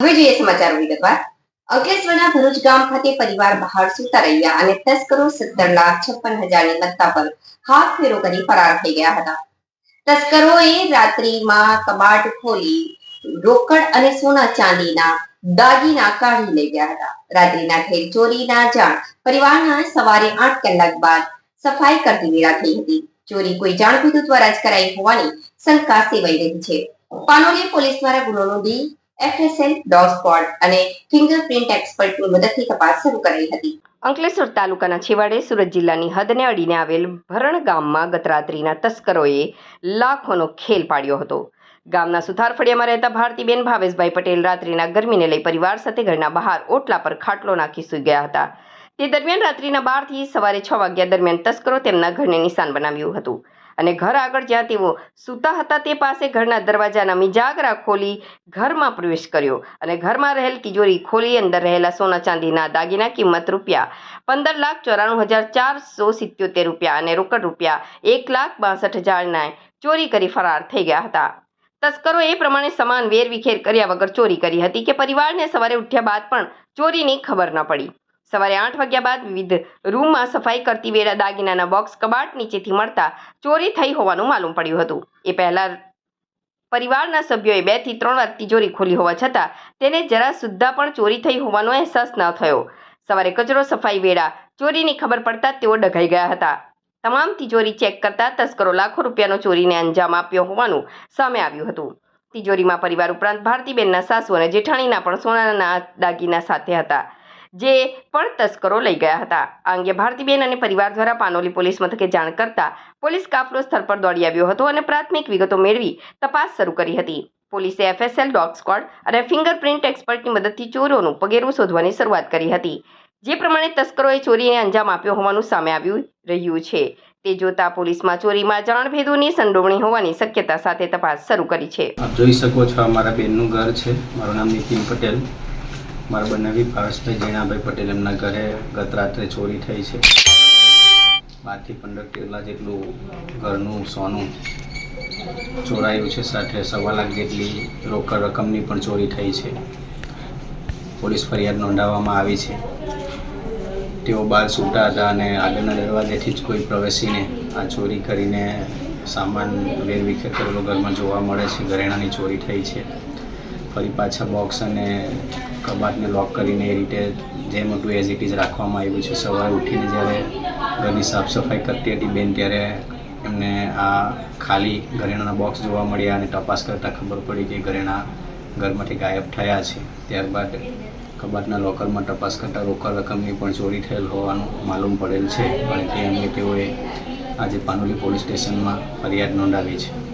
હવે જોઈએ સમાચાર વિગતવાર. અંકલેશ્વરના ભરૂચ ગામ ખાતે પરિવાર બહાર સૂતા રહ્યા અને તસ્કરો સત્તર લાખ છપ્પન હજારની મત્તા પર હાથ ફેરો કરી ફરાર થઈ ગયા હતા. તસ્કરોએ રાત્રિમાં કબાટ ખોલી રોકડ અને સોના ચાંદીના દાગીના કાઢી લઈ ગયા હતા. રાત્રિના ઠેર ચોરીના જાણ પરિવારના સવારે આઠ કલાક બાદ સફાઈ કરતી વેળા થઈ હતી. ચોરી કોઈ જાણભીતું દ્વારા જ કરાઈ હોવાની શંકા સેવાઈ રહી છે. પાનોલી પોલીસ દ્વારા ગુનો નોંધી એફએસએલ ડોગ અને ફિંગરપ્રિન્ટ એક્સપર્ટની મદદથી તપાસ શરૂ કરાઈ હતી. અંકલેશ્વર તાલુકાના છેવાડે સુરત જિલ્લાની હદને અડીને આવેલ ભરણ ગામમાં ગતરાત્રિના તસ્કરોએ લાખોનો ખેલ પાડ્યો હતો. ગામના સુથાર ફળિયામાં રહેતા ભારતીબેન ભાવેશભાઈ પટેલ રાત્રિના ગરમીને લઈ પરિવાર સાથે ઘરના બહાર ઓટલા પર ખાટલો નાખી સૂઈ ગયા હતા. તે દરમિયાન રાત્રિના બારથી સવારે છ વાગ્યા દરમિયાન તસ્કરો તેમના ઘરને નિશાન બનાવ્યું હતું. અને ઘર આગળ જ્યાં તેઓ સૂતા હતા તે પાસે ઘરના દરવાજાના મિજાગરા ખોલી ઘરમાં પ્રવેશ કર્યો. અને ઘરમાં રહેલ તિજોરી ખોલી અંદર રહેલા સોના ચાંદીના દાગીના કિંમત રૂપિયા પંદર લાખ ચોરાણું હજાર ચારસો સિત્યોતેર રૂપિયા અને રોકડ રૂપિયા એક લાખ બાસઠ હજારના ચોરી કરી ફરાર થઈ ગયા હતા. તસ્કરો એ પ્રમાણે સમાન વેરવિખેર કર્યા વગર ચોરી કરી હતી કે પરિવારને સવારે ઉઠ્યા બાદ પણ ચોરીની ખબર ન પડી. સવારે આઠ વાગ્યા બાદ વિવિધ રૂમમાં સફાઈ કરતી વેળા દાગીનાના બોક્સ કબાટ નીચેથી મળતા ચોરી થઈ હોવાનું માલુમ પડ્યું હતું. એ પહેલા પરિવારના સભ્યોએ બેથી ત્રણ વાર તિજોરી ખોલી હોવા છતાં તેને જરા સુદ્ધા પણ ચોરી થઈ હોવાનો અહેસાસ ન થયો. સવારે કચરો સફાઈ વેળા ચોરીની ખબર પડતા તેઓ ડઘાઈ ગયા હતા. તમામ તિજોરી ચેક કરતા તસ્કરો લાખો રૂપિયાનો ચોરીને અંજામ આપ્યો હોવાનું સામે આવ્યું હતું. તિજોરીમાં પરિવાર ઉપરાંત ભારતીબેનના સાસુ અને જેઠાણીના પણ સોનાના દાગીના સાથે હતા. જે પણ તસ્કરો લઈ ગયા હતા. આ અંગે ભારતીબેન અને પરિવાર દ્વારા પાનોલી પોલીસ મથકે જાણ કરતા પોલીસ કાફલો સ્થળ પર દોડી આવ્યો હતો અને પ્રાથમિક વિગતો મેળવી તપાસ શરૂ કરી હતી. પોલીસે એફએસએલ ડોગ સ્કોડ અને ફિંગરપ્રિન્ટ એક્સપર્ટની મદદથી ચોરોનું પગેરું શોધવાની શરૂઆત કરી હતી. જે પ્રમાણે તસ્કરોએ ચોરીને અંજામ આપ્યો હોવાનું સામે આવ્યું રહ્યું છે. તે જોતા પોલીસમાં ચોરીમાં જાણભેદોની સંડોવણી હોવાની શક્યતા સાથે તપાસ શરૂ કરી છે. આપ જોઈ શકો છો, અમારા બેનનું ઘર છે. મારું નામ નીતિન પટેલ. મારા બનાવી ભાવેશભાઈ જીણાભાઈ પટેલ એમના ઘરે ગત રાત્રે ચોરી થઈ છે. બારથી પંદર કેટલા જેટલું ઘરનું સોનું ચોરાયું છે. સાથે સવા લાખ જેટલી રોકડ રકમની પણ ચોરી થઈ છે. પોલીસ ફરિયાદ નોંધાવવામાં આવી છે. તેઓ બહાર છૂટા હતા અને આગળના દરવાજેથી જ કોઈ પ્રવેશીને આ ચોરી કરીને સામાન વેરવિખેર કરેલો ઘરમાં જોવા મળે છે. ઘરેણાની ચોરી થઈ છે. ફરી પાછા બોક્સ અને કબાટને લોક કરીને એ રીતે જેમ હતું એઝ ઇટ ઇઝ રાખવામાં આવ્યું છે. સવારે ઉઠીને જ્યારે ઘરની સાફ સફાઈ કરતી હતી બેન, ત્યારે એમને આ ખાલી ઘરેણાના બોક્સ જોવા મળ્યા અને તપાસ કરતાં ખબર પડી કે ઘરેણા ઘરમાંથી ગાયબ થયા છે. ત્યારબાદ કબાટના લોકરમાં તપાસ કરતાં રોકડ રકમની પણ ચોરી થયેલ હોવાનું માલુમ પડેલ છે અને તે અંગે તેઓએ આજે પાનોલી પોલીસ સ્ટેશનમાં ફરિયાદ નોંધાવી છે.